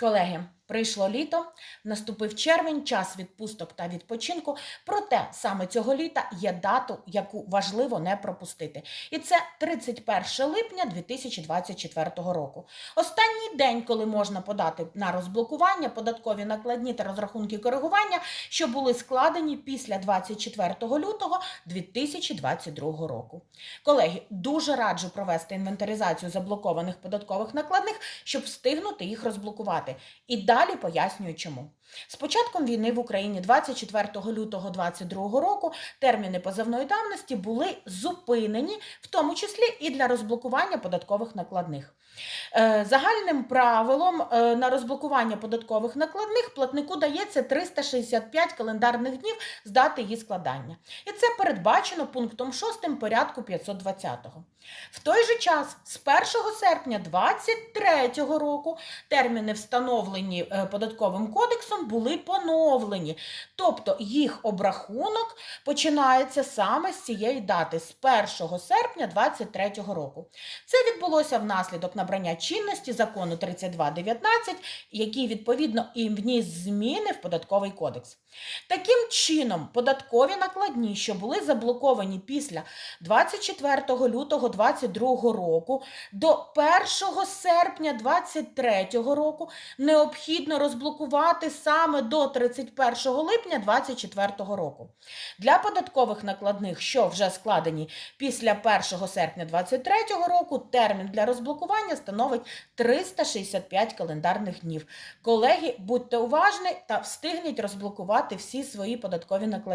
Колеги, прийшло літо, наступив червень, час відпусток та відпочинку. Проте саме цього літа є дату, яку важливо не пропустити. І це 31 липня 2024 року. Останній день, коли можна подати на розблокування податкові накладні та розрахунки коригування, що були складені після 24 лютого 2022 року. Колеги, дуже раджу провести інвентаризацію заблокованих податкових накладних, щоб встигнути їх розблокувати. І далі пояснюю чому. З початком війни в Україні 24 лютого 2022 року терміни позовної давності були зупинені, в тому числі і для розблокування податкових накладних. Е, Загальним правилом е, на розблокування податкових накладних платнику дається 365 календарних днів з дати її складання. І це передбачено пунктом 6 порядку 520. В той же час, з 1 серпня 2023 року, терміни, встановлені податковим кодексом, були поновлені. Тобто їх обрахунок починається саме з цієї дати, з 1 серпня 2023 року. Це відбулося внаслідок набрання чинності закону 3219, який відповідно і вніс зміни в податковий кодекс. Таким чином, податкові накладні, що були заблоковані після 24 лютого 2022 року до 1 серпня 2023 року, необхідно розблокувати саме до 31 липня 2024 року. Для податкових накладних, що вже складені після 1 серпня 2023 року, термін для розблокування становить 365 календарних днів. Колеги, будьте уважні та встигніть розблокувати всі свої податкові накладні.